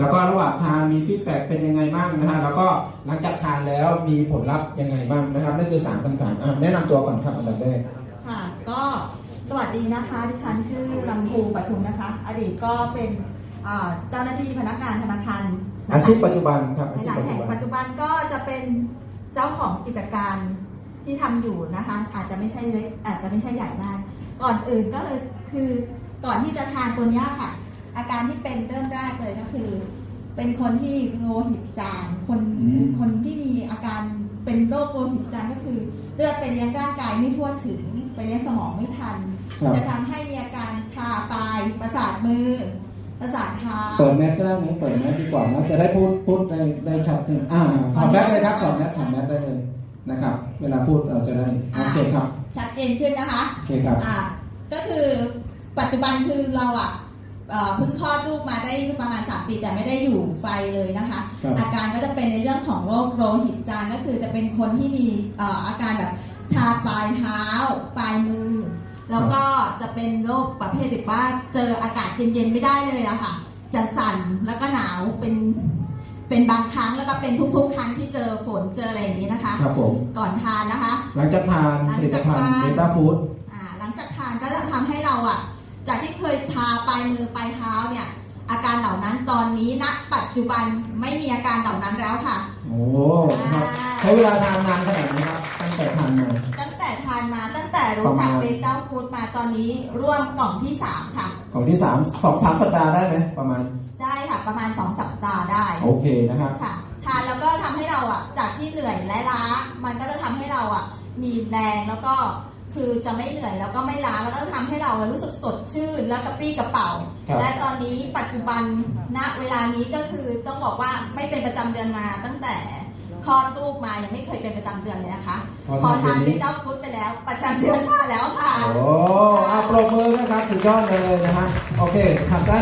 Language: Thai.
แล้วก็ระหว่างทานมีฟีดแบ็กเป็นยังไงบ้างนะฮะแล้วก็หลังจากทานแล้วมีผลลัพธ์ยังไงบ้างนะครับนั่นคือสามคำถามอะแนะนำตัวก่อนครับอันดับแรกค่ะ ก็สวัสดีนะคะดิฉันชื่อลำพูปทุมนะคะ อดีตก็เป็นอ่าเจ้าหน้าที่พนักงานธนาคารนะคะอาชีพปัจจุบันครับอาในชีหพลายปัจแห่จุงบันปัจจุบันก็จะเป็นเจ้าของกิจการที่ทำอยู่นะคะ อาจจะไม่ใช่เล็กอาจจะไม่ใช่ใหญ่มากก่อนอื่นก็เลยคือก่อนที่จะทานตัวเนี้ยค่ะ อาการที่เป็นเริ่มแรกเลยก็คือ เป็นคนที่โลหิตจางคนอืม คนที่มีอาการเป็นโรคโลหิตจางก็คือ เลือดไปเลี้ยงร่างกายไม่ทั่วถึงไปเลี้ยงสมองไม่ทัน ครับจะทำให้มีอาการชาปลาย ประสาทมือ ประสาทเท้า เปิดแมสก็ได้ไหมเปิดแมสดีกว่านะจะได้พูดพูดได้ได้ชัดขึ้นอ่าถอดแมสเลยครับถอดแมสถอดแมสได้เลยนะครับ เวลาพูดเราจะได้โอเคครับชัดเจนขึ้นนะคะ โอเคครับ อ่าก็คือปัจจุบันคือเราอะ เอ่อเพิ่งคลอดลูกมาได้ประมาณ3ปีแต่ไม่ได้อยู่ไฟเลยนะคะ ครับ อาการก็จะเป็นในเรื่องของโรคโลหิตจางก็คือจะเป็นคนที่มีเอ่ออาการแบบชาปลายเท้า ปลายมือ แล้วก็จะเป็นโรคประเภทแบบว่าเจออากาศเย็นๆไม่ได้เลยอะค่ะ จะสั่นแล้วก็หนาวเป็นเป็นบางครั้งแล้วก็เป็นทุกๆ ครั้งที่เจอฝนเจออะไรอย่างนี้นะคะ ครับผม ก่อนทานนะคะ หลังจากทานผลิตภัณฑ์เบต้าฟู้ด อ่าหลังจากทานก็จะทำให้เราอะ จากที่เคยทาปลายมือปลายเท้าเนี่ย อาการเหล่านั้นตอนนี้ณปัจจุบันไม่มีอาการเหล่านั้นแล้วค่ะ โอ้ครับอ่าใช้เวลาทานนานขนาดไหนครับตั้งแต่ทานมา ตั้งแต่ทานมาตั้งแต่รู้จักประมาณเบต้าฟูดมาตอนนี้ร่วมกล่องที่3ค่ะของที่สามสองสามสัปดาห์ได้ไหมประมาณ ได้ค่ะประมาณ2สัปดาห์ได้ โอเคนะครับค่ะทานแล้วก็ทำให้เราอะจากที่เหนื่อยและล้า มันก็จะทำให้เราอะมีแรงแล้วก็ คือจะไม่เหนื่อยแล้วก็ไม่ล้าแล้วก็ทำให้เรารู้สึกสดชื่นและกระปี้กระเป๋าครับและตอนนี้ปัจจุบันณเวลานี้ก็คือต้องบอกว่าไม่เป็นประจำเดือนมาตั้งแต่คลอดลูกมายังไม่เคยเป็นประจำเดือนเลยนะคะ พอพอทานทานตัววินี้ตาฟุตไปแล้วประจำเดือนมาแล้วค่ะ โอ้อาปรบมือนะครับ สุดยอดเลยนะฮะโอเคทำได้